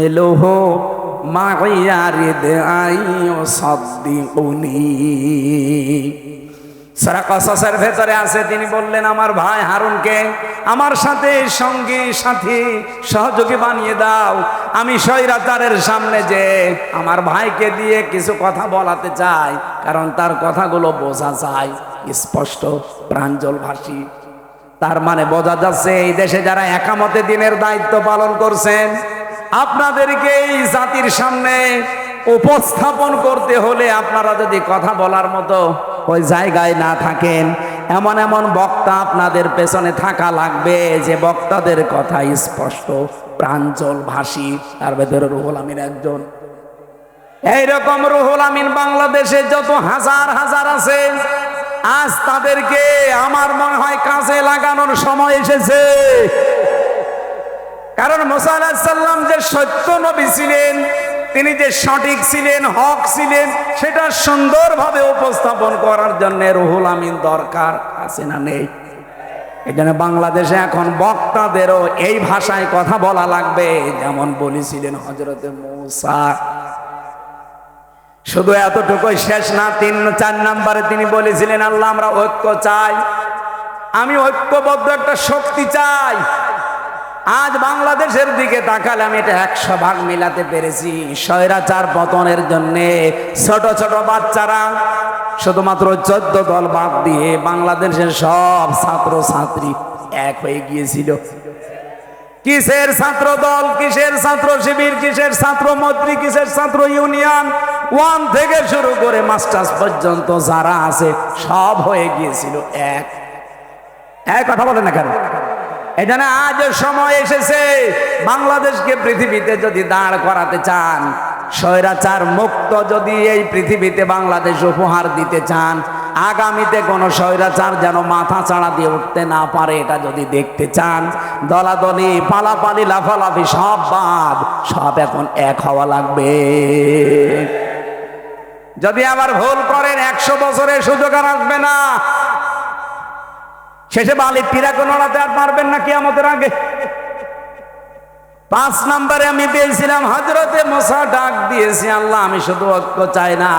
احمله معي رد أن يصدقني সারা কসাসের ভেতরে আছে তিনি বললেন আমার ভাই হারুনকে আমার সাথে সঙ্গী সাথী সহযোগী বানিয়ে দাও আমি স্বৈরাচারের সামনে যে আমার ভাইকে দিয়ে কিছু কথা বলাতে চাই কারণ তার কথাগুলো বোঝা যায় স্পষ্ট প্রাঞ্জল ভাষী তার মানে বোঝা যাচ্ছে এই দেশে যারা একামতে দিনের দায়িত্ব পালন করছেন আপনাদেরকে এই জাতির সামনে উপস্থাপন করতে হলে আপনারা যদি কথা বলার মতো ওই জায়গায় না থাকেন, এমন এমন বক্তা আপনাদের পেছনে থাকা লাগবে যে বক্তাদের কথা স্পষ্ট, প্রাঞ্জল ভাষী, তার ভেতরে রুহুল আমিন একজন। এইরকম রুহুল আমিন বাংলাদেশে যত হাজার হাজার আছে, আজ তাদেরকে আমার মনে হয় কাজে লাগানোর সময় এসেছে। কারণ মোসা আলাহিসাল্লাম যে সত্য নবী ছিলেন, তিনি যে সঠিক ছিলেন, হক ছিলেন, সেটা সুন্দরভাবে উপস্থাপন করার জন্য রুহুল আমিন দরকার, আছে না নেই? এখানে বাংলাদেশে এখন বক্তাদেরও এই ভাষায় কথা বলা লাগবে, যেমন বলেছিলেন হজরতে মৌসা। শুধু এতটুকুই শেষ না, তিন, চার নাম্বারে তিনি বলেছিলেন, আল্লাহ আমরা ঐক্য চাই, আমি ঐক্যবদ্ধ একটা শক্তি চাই। আজ বাংলাদেশের দিকে তাকালে আমি এটা একশো ভাগ মিলাতে পেরেছি। স্বৈরাচার পতনের জন্য ছোট ছোট বাচ্চারা শুধুমাত্র চোদ্দ দল বাদ দিয়ে বাংলাদেশের সব ছাত্র ছাত্রী এক হয়ে গিয়েছিল। কিসের ছাত্র দল, কিসের ছাত্র শিবির, কিসের ছাত্র মন্ত্রী কিসের ছাত্র ইউনিয়ন? ওয়ান থেকে শুরু করে মাস্টার্স পর্যন্ত যারা আছে সব হয়ে গিয়েছিল এক। এক কথা বলে না কেন? এখানে আজ সময় এসেছে। বাংলাদেশকে পৃথিবীতে যদি দাঁড় করাতে চান, স্বৈরাচার মুক্ত যদি এই পৃথিবীতে বাংলাদেশ উপহার দিতে চান, আগামীতে কোনো স্বৈরাচার যেন মাথা চাড়া দিয়ে উঠতে না পারে, এটা যদি দেখতে চান, দলাদলি, পালাপালি, লাফালাফি, সব বাদ, সব এখন এক হওয়া লাগবে। যদি আবার ভুল করেন, একশো বছরের সুযোগ আর আসবে না। শেষে বালি পিরাকে নড়াতে আর পারবেন না কি আমাদের আগে। পাঁচ নম্বরে আমি পেয়েছিলাম হজরতে মশা ডাক দিয়েছি, আল্লাহ, আমি শুধু ঐক্য চাই না,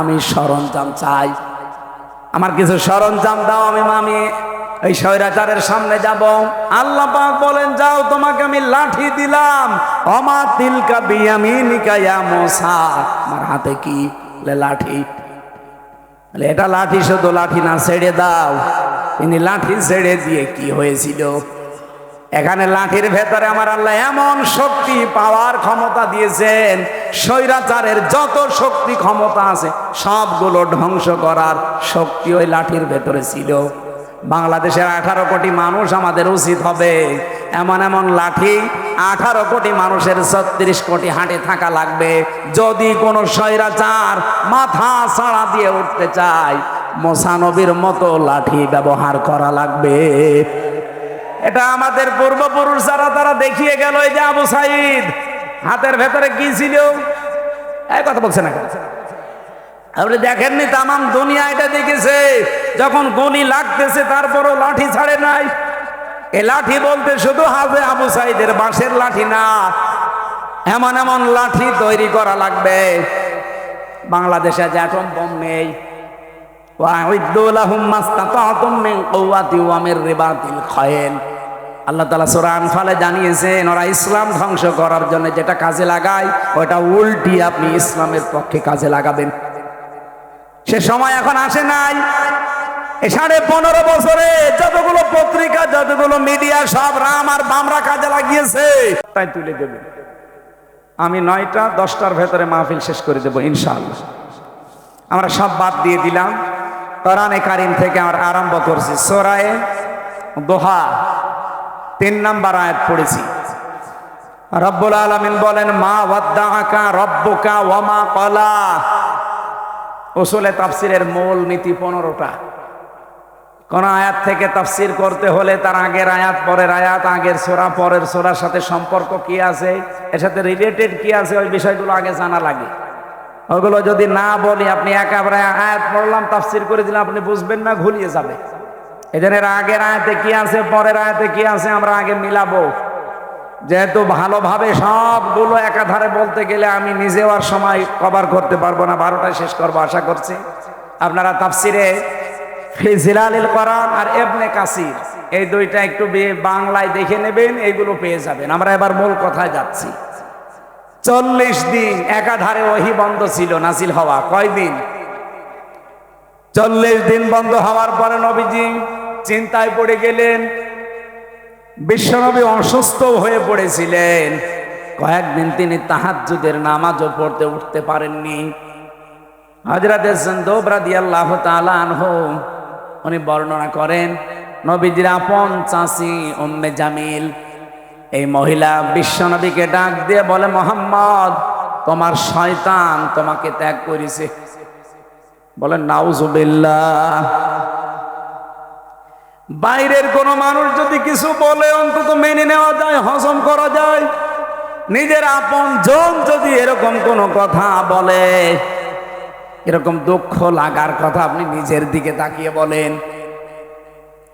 আমি সরঞ্জাম চাই। আমার কিছু সরঞ্জাম দাও আমি, মামি এই স্বৈরাচারের সামনে যাব। আল্লাহ পাক বলেন, যাও, তোমাকে আমি লাঠি দিলাম। অমা তিলকা বিয়ামিনিকা ইয়া মোসা। আমার হাতে কি? লাঠি। বলে, এটা লাঠি শুধু লাঠি না ছেড়ে দাও। তিনি লাঠি ছেড়ে দিয়ে কি হয়েছিল? এখানে লাঠির ভেতরে আমার আল্লাহ এমন শক্তি পাওয়ার ক্ষমতা দিয়েছেন স্বৈরাচারের যত শক্তি ক্ষমতা আছে সবগুলো ধ্বংস করার শক্তি ওই লাঠির ভেতরে ছিল। বাংলাদেশের আঠারো কোটি মানুষ আমাদের উচিত হবে। এমন এমন লাঠি আঠারো কোটি মানুষের ছত্রিশ কোটি হাঁটে থাকা লাগবে। যদি কোনো স্বৈরাচার মাথা ছাড়া দিয়ে উঠতে চায়, মোসানবীর মতো লাঠি ব্যবহার করা লাগবে। এটা আমাদের পূর্বপুরুষ যারা, তারা দেখিয়ে গেল এই যে আবু সাইদ। হাতের ভেতরে কি ছিল? এই কথা বলছে না আপনি দেখেননি তামাম দুনিয়া এটা দেখেছে। যখন গনি লাগতেছে, তারপরও লাঠি ছাড়ে নাই। এ লাঠি বলতে শুধু হাজে আবু সাইদের বাঁশের লাঠি না, এমন এমন লাঠি তৈরি করা লাগবে। বাংলাদেশে যে এখন বম নেই। জানিয়েছেন, ওরা ইসলাম ধ্বংস করার জন্য যেটা কাজে লাগায়, ওটা আপনি ইসলামের পক্ষে কাজে লাগাবেন। সে সময় এখন আসে নাই। সাড়ে পনেরো বছরে যতগুলো পত্রিকা, যতগুলো মিডিয়া, সব রাম আর বামরা কাজে লাগিয়েছে। তাই তুলে দেবে। আমি নয়টা, দশটার ভেতরে মাহফিল শেষ করে দেবো, ইনশাআল্লাহ। আমরা সব বাদ দিয়ে দিলাম। কোরআনে কারিম থেকে আমরা আরম্ভ করছি। সোরায়ে দোহা, তিন নাম্বার আয়াত পড়েছি। রব্বুল আলমিন বলেন, মা ওয়াদ্দাআকা রব্বুকা ওয়ামা কলা ওসলে তাফসিরের মূল নীতি পনেরোটা। কোন আয়াত থেকে তাফসির করতে হলে তার আগের আয়াত, পরের আয়াত, আগের সোরা, পরের সোরার সাথে সম্পর্ক কি আছে? এর সাথে রিলেটেড কি আছে? ওই বিষয়গুলো আগে জানা লাগে। ওগুলো যদি না বলি, আপনি একেবারে আয়াত পড়লাম, তাফসির করে দিলে আপনি বুঝবেন না ঘুলিয়ে যাবে। এদের আগের আয়াতে কি আছে, পরের আয়াতে কি আছে, আমরা আগে মিলাবো। যেহেতু ভালোভাবে সবগুলো একাধারে বলতে গেলে আমি নিজেও আর সময় কভার করতে পারব না, বারোটায় শেষ করব, আশা করছি। আপনারা তাফসিরে ফিজিলালিল কোরআন আর এবনে কাসির। এই দুইটা একটু বাংলায় দেখে নেবেন এইগুলো পেয়ে যাবেন। আমরা এবার মূল কথায় যাচ্ছি। চল্লিশ দিন একাধারে ওহি বন্ধ ছিল নাসিল হওয়া। কয়দিন? চল্লিশ দিন বন্ধ হওয়ার পরে নবীজি চিন্তায় পড়ে গেলেন। বিশ্বনবী অসুস্থ হয়ে পড়েছিলেন। কয়েকদিন তিনি তাহাজ্জুদের নামাজও পড়তে উঠতে পারেননি। হজরত দোবরাদি আল্লাহ আনহু উনি বর্ণনা করেন, নবীজির আপন চাষি উম্মে জামিল। এই মহিলা বিশ্বনবীকে ডাক দিয়ে বলে, মোহাম্মদ, তোমার শয়তান তোমাকে ত্যাগ করেছে। বলেন নাউজুবিল্লাহ। বাইরের কোন মানুষ যদি কিছু বলে, অন্তত মেনে নেওয়া যায়, হজম করা যায়। নিজের আপন জন যদি এরকম কোন কথা বলে এরকম দুঃখ লাগার কথা আপনি নিজের দিকে তাকিয়ে বলেন।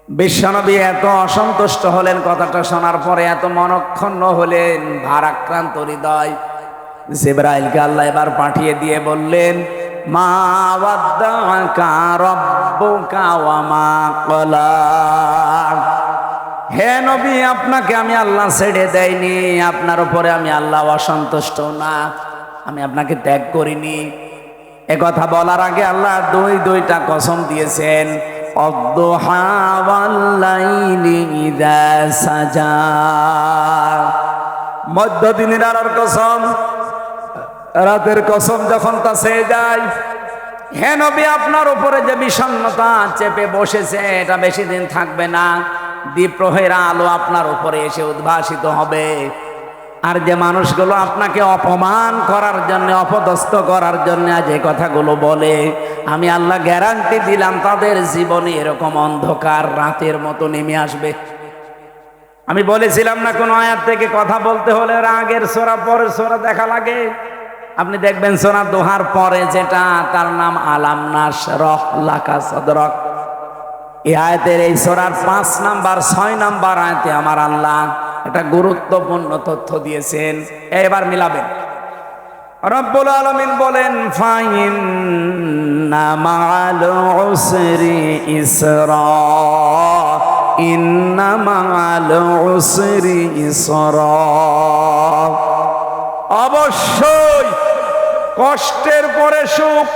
বিশ্বনবী এত অসন্তুষ্ট হলেন কথাটা শোনার পরে, এত মনক্ষণ্ণ হলেন, ভারাক্রান্ত হৃদয়। জিব্রাইলকে আল্লাহ এবার পাঠিয়ে দিয়ে বললেন, মা হে নবী, আপনাকে আমি আল্লাহ ছেড়ে দেয়নি আপনার উপরে আমি আল্লাহ অসন্তুষ্ট না। আমি আপনাকে ত্যাগ করিনি। এ কথা বলার আগে আল্লাহ দুই দুইটা কসম দিয়েছেন। মধ্য দিনের আলোর কসম, রাতের কসম যখন তা সে যায়, হে আপনার উপরে যে বিষণ্ণতা চেপে বসেছে, এটা বেশি দিন থাকবে না। দ্বীপ্রহের আলো আপনার উপরে এসে উদ্ভাসিত হবে। আর যে মানুষগুলো আপনাকে অপমান করার জন্য, অপদস্থ করার জন্য যে কথাগুলো বলে, আমি আল্লাহ গ্যারান্টি দিলাম, তাদের জীবনে এরকম অন্ধকার রাতের মতো নেমে আসবে। আমি বলেছিলাম না কোনো আয়াত থেকে কথা বলতে হলে ওর আগের সোরা, পরের সোরা দেখা লাগে। আপনি দেখবেন সোনা দোহার পরে যেটা, তার নাম আলাম নাস রহ লাকা সদরক। এই আয়াতের এই সোরার পাঁচ নাম্বার, ছয় নাম্বার আয়াতে আমার আল্লাহ একটা গুরুত্বপূর্ণ তথ্য দিয়েছেন। এবার মিলাবেন। রব্বুল আলমিন বলেন ফাইন অবশ্যই কষ্টের পরে সুখ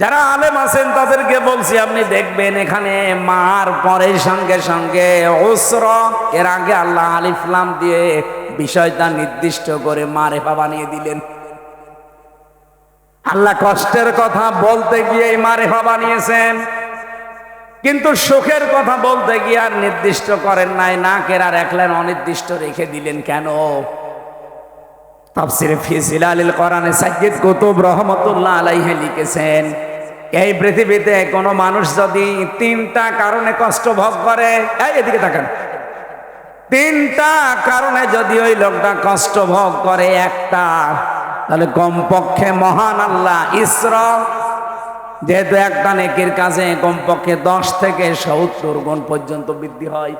যারা আলেম আছেন তাদেরকে বলছি, আপনি দেখবেন এখানে মার পরে সঙ্গে সঙ্গে ওসর এর আগে আল্লাহ আলিফলাম দিয়ে বিষয়টা নির্দিষ্ট করে মারেফা বানিয়ে দিলেন। আল্লাহ কষ্টের কথা বলতে গিয়ে মারেফা বানিয়েছেন। কিন্তু সুখের কথা বলতে গিয়ে আর নির্দিষ্ট করেন নাই, না কেরা রাখলেন অনির্দিষ্ট রেখে দিলেন কেন? তাফসিরে ফিজিলালিল কোরআনে সাজ্জিদ কুতুব রহমতুল্লাহ আলাইহি লিখেছেন এই পৃথিবীতে কোনো মানুষ যদি তিনটা কারণে কষ্ট ভোগ করে, এই এদিকে তাকান। তিনটা কারণে যদি ওই লোকটা কষ্ট ভোগ করে একটা, তাহলে কমপক্ষে মহান আল্লাহ ইসরম যেহেতু একটা নেকির কাছে কমপক্ষে দশ থেকে সত্তর গুণ পর্যন্ত বৃদ্ধি হয়।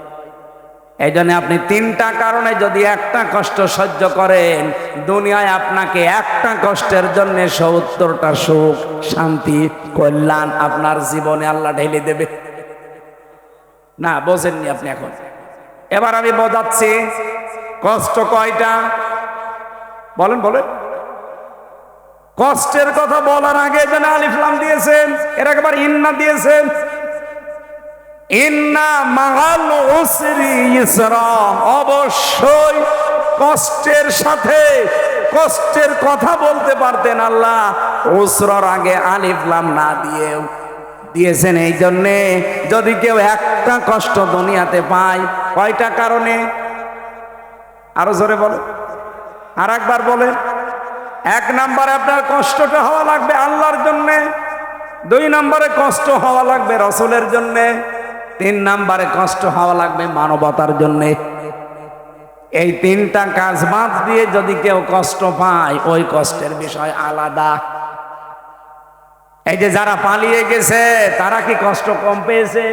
এই জন্য আপনি তিনটা কারণে যদি একটা কষ্ট সহ্য করেন, দুনিয়ায় আপনাকে একটা কষ্টের জন্য সত্তরটা সুখ, শান্তি, কল্যাণ আপনার জীবনে আল্লাহ ঢেলে দেবে। না, বোঝেননি আপনি এখন। এবার আমি বোঝাচ্ছি, কষ্ট কয়টা? বলেন বলেন। কষ্টের কথা বলার আগে যেন আলিফলাম দিয়েছেন, এর একবার ইন্না দিয়েছেন ইন্না মাগাল উসরি ইসরাম অবশ্যই কষ্টের সাথে কষ্টের কথা বলতে পারতেন আল্লাহ। উসরর আগে আলিফলাম না দিয়েও দিয়েছেন এই জন্যে। যদি কেউ একটা কষ্ট দুনিয়াতে পায়, কয়টা কারণে? আরও জোরে বলে আর একবার বলে এক নম্বরে আপনার কষ্টটা হওয়া লাগবে আল্লাহর জন্যে। দুই নম্বরে কষ্ট হওয়া লাগবে রসুলের জন্যে। তিন নাম্বারে কষ্ট হওয়া লাগবে মানবতার জন্যে। এই তিনটা কাজ বাদ দিয়ে যদি কেউ কষ্ট পায়, ওই কষ্টের বিষয় আলাদা। এই যে যারা পালিয়ে গেছে, তারা কি কষ্ট কম পেয়েছে?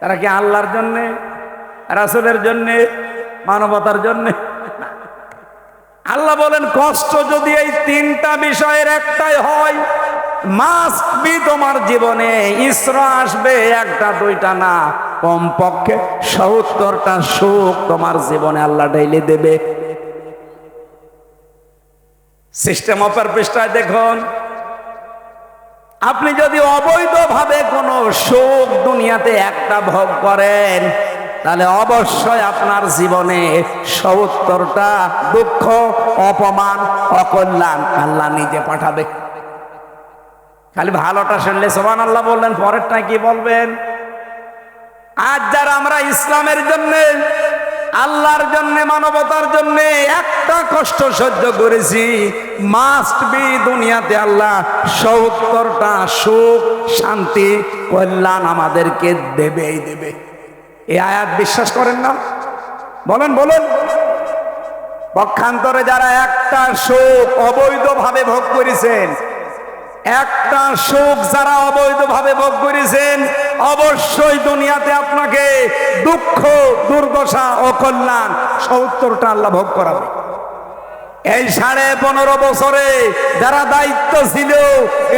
তারা কি আল্লাহর জন্যে, রাসুলের জন্যে, মানবতার জন্য? আল্লাহ বলেন, কষ্ট যদি এই তিনটা বিষয়ের একটাই হয় মাস্ট বি তোমার জীবনে, ইসরা আসবে একটা, দুইটা না। কমপক্ষে সত্তরটা সুখ তোমার জীবনে আল্লাহ ডেইলি দেবে। সিস্টেম অফার পৃষ্ঠায় দেখুন। আপনি যদি অবৈধভাবে কোনো সুখ দুনিয়াতে একটা ভোগ করেন, তাহলে অবশ্যই আপনার জীবনে সত্তরটা দুঃখ, অপমান, অকল্যাণ আল্লাহ নিজে পাঠাবে। খালি ভালোটা শুনলে সোমান আল্লাহ বললেন পরেরটা কি বলবেন? আজ যারা আমরা ইসলামের জন্য, আল্লাহর জন্য, মানবতার জন্য একটা কষ্ট সহ্য করেছি মাস্ট বি দুনিয়াতে আল্লাহ সত্তরটা সুখ, শান্তি, কল্যাণ আমাদেরকে দেবেই দেবে। এই আয়াত বিশ্বাস করেন না? বলেন বলেন। পক্ষান্তরে যারা একটা সুখ অবৈধভাবে ভোগ করেছেন একটা সুখ যারা অবৈধভাবে ভোগ করেছেন, অবশ্যই দুনিয়াতে আপনাকে দুঃখ, দুর্দশা ও কল্যাণ সত্তরটা আল্লাহ ভোগ করাবে। এই সাড়ে পনেরো বছরে যারা দায়িত্ব ছিল,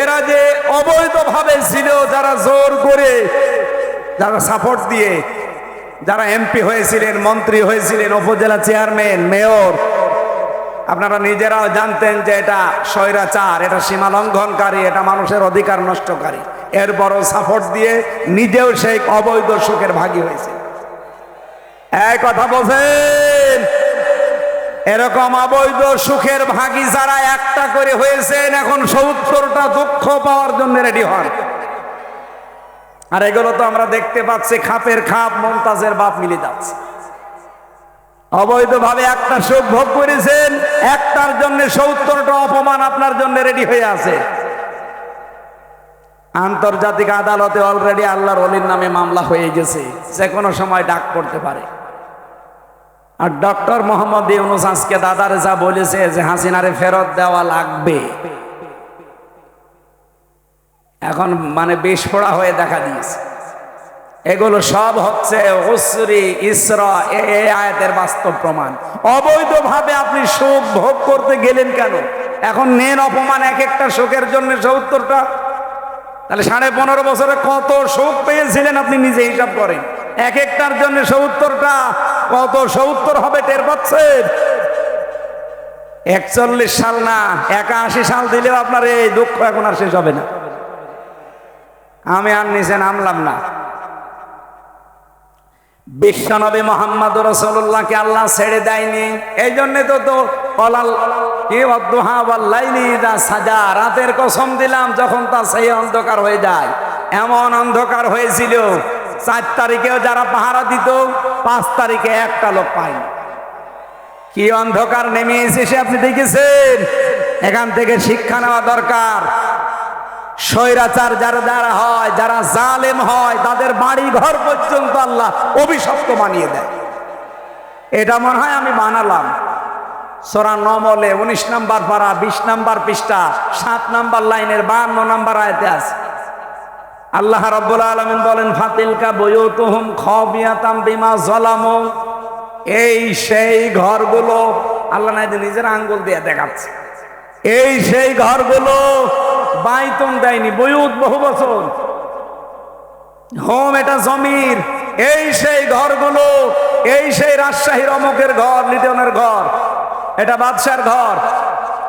এরা যে অবৈধভাবে ছিল, যারা জোর করে, যারা সাপোর্ট দিয়ে, যারা এমপি হয়েছিলেন, মন্ত্রী হয়েছিলেন, উপজেলা চেয়ারম্যান মেয়র আপনারা নিজেরাও জানতেন যে এটা স্বৈরাচার, এটা সীমা লঙ্ঘনকারী, এটা মানুষের অধিকার নষ্টকারী। এরপরও সাপোর্ট দিয়ে নিজেও সেই অবৈধ সুখের ভাগী হয়েছে। কথা বলছেন, এরকম অবৈধ সুখের ভাগী যারা একটা করে হয়েছেন, এখন সত্তরটা দুঃখ পাওয়ার জন্য রেডি হন। আর এগুলো তো আমরা দেখতে পাচ্ছি, খাপের খাপ, মমতাজের বাপ মিলে যাচ্ছে। অবৈধভাবে একটা সুখ ভোগ করেছেন, একটার জন্য সত্তরটা অপমান আপনার জন্য রেডি হয়ে আছে। আন্তর্জাতিক আদালতে অলরেডি আল্লাহর অলির নামে মামলা হয়ে গেছে যে কোনো সময় ডাক পড়তে পারে। আর ডক্টর মোহাম্মদ ইউনুস আজকে দাদারে যা বলেছে যে হাসিনারে ফেরত দেওয়া লাগবে। এখন মানে বিস্ফোড়া হয়ে দেখা দিয়েছে। এগুলো সব হচ্ছে উসরি, ইসরা আয়াতের বাস্তব প্রমাণ। অবৈধভাবে আপনি সুখ ভোগ করতে গেলেন কেন? এখন নেন অপমান এক একটা সুখের জন্য সত্তরটা তাহলে সাড়ে পনেরো বছরে কত সুখ পেয়েছিলেন আপনি নিজে হিসাব করেন। এক একটার জন্য সত্তরটা কত সত্তর হবে টের পাচ্ছেন একচল্লিশ সাল না, একাশি সাল দিলেও আপনার এই দুঃখ এখন আর শেষ হবে না। আমি আর নিচে নামলাম না। বিশ্বনবী মোহাম্মদ রসুল্লাহকে আল্লাহ ছেড়ে দেয়নি। এই জন্যে তো তো সাজা। রাতের কসম দিলাম যখন তা সেই অন্ধকার হয়ে যায়। এমন অন্ধকার হয়েছিল, চার তারিখেও যারা পাহারা দিত, পাঁচ তারিখে একটা লোক পায়নি। কি অন্ধকার নেমে এসেছে আপনি দেখেছেন? এখান থেকে শিক্ষা নেওয়া দরকার। স্বৈরাচার যারা যারা হয়, যারা জালেম হয়, তাদের বাড়ি ঘর পর্যন্ত আল্লাহ অভিশপ্ত বানিয়ে দেয়। এটা মনে হয় আমি বানালাম। সোরা নমলে উনিশ নাম্বার পাড়া বিশ নাম্বার পৃষ্ঠা, সাত নাম্বার লাইনের বান্ন নাম্বার আয়তে আছে। আল্লাহ রব্বুল আলমিন বলেন, ফাতিলকা বইতুহুম খবিয়াতাম বিমা জলামু এই সেই ঘরগুলো আল্লাহ নাই নিজের আঙ্গুল দিয়ে দেখাচ্ছে। এই সেই ঘরগুলো বাইতন দেয়নি, বয়ুত বহু বছর। হোম এটা জমির, এই সেই ঘরগুলো, এই সেই রাজশাহীর অমকের ঘর, লিটনের ঘর, এটা বাদশার ঘর,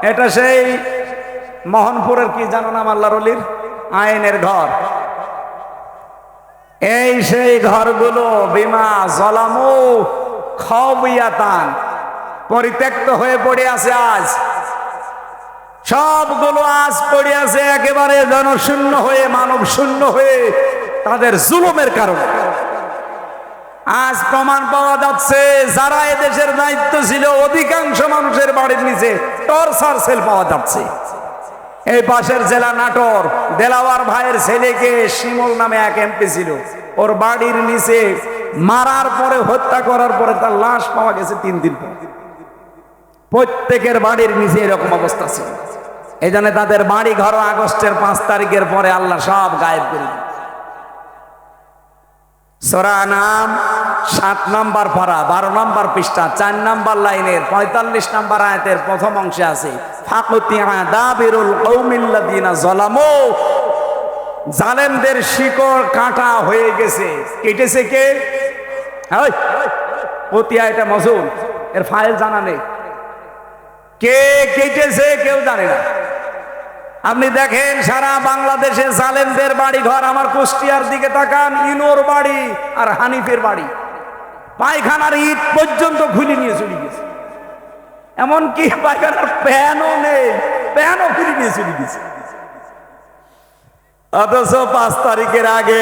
এটা সেই মোহনপুরের কি জানো না আল্লাহর অলির? আইনের ঘর। এই সেই ঘরগুলো বিমা জলামু খবিয়াতান, পরিত্যক্ত হয়ে পড়ে আছে আজ। সবগুলো আজ পড়ে আছে একেবারে জনশূন্য হয়ে মানব শূন্য হয়ে, তাদের জুলুমের কারণে। আজ প্রমাণ পাওয়া যাচ্ছে, যারা এদেশের দায়িত্ব ছিল, অধিকাংশ মানুষের বাড়ির নিচে টর্চার সেল পাওয়া যাচ্ছে। এই পাশের জেলা নাটোর, দেলাওয়ার ভাইয়ের ছেলেকে শিমল নামে এক এমপি ছিল। ওর বাড়ির নিচে মারার পরে হত্যা করার পরে তার লাশ পাওয়া গেছে তিন দিন পর। প্রত্যেকের বাড়ির নিচে এরকম অবস্থা ছিল। এই জন্য তাদের বাড়ি ঘর আগস্টের পাঁচ তারিখের পরে আল্লাহ সব গায়েব করে সোরা নাম সাত নাম্বার পারা, বারো নাম্বার পৃষ্ঠা, চার নাম্বার লাইনের, পঁয়তাল্লিশ নাম্বার আয়াতের প্রথম অংশে আছে জালেমদের শিকড় কাটা হয়ে গেছে। কেটেছে কে? পতিয়া এটা মজুল এর ফাইল জানা নেই। কে কেটেছে কেউ জানে না। আপনি দেখেন সারা বাংলাদেশে জালেমদের বাড়ি ঘর আমার কুষ্টিয়ার দিকে তাকান, ইনোর বাড়ি আর হানিফের বাড়ি। পায়খানার ঈদ পর্যন্ত খুলে নিয়ে চলে গেছে। এমনকি পায়খানার প্যানও নেই প্যানও খুলে নিয়ে চলে গেছে। অথচ পাঁচ তারিখের আগে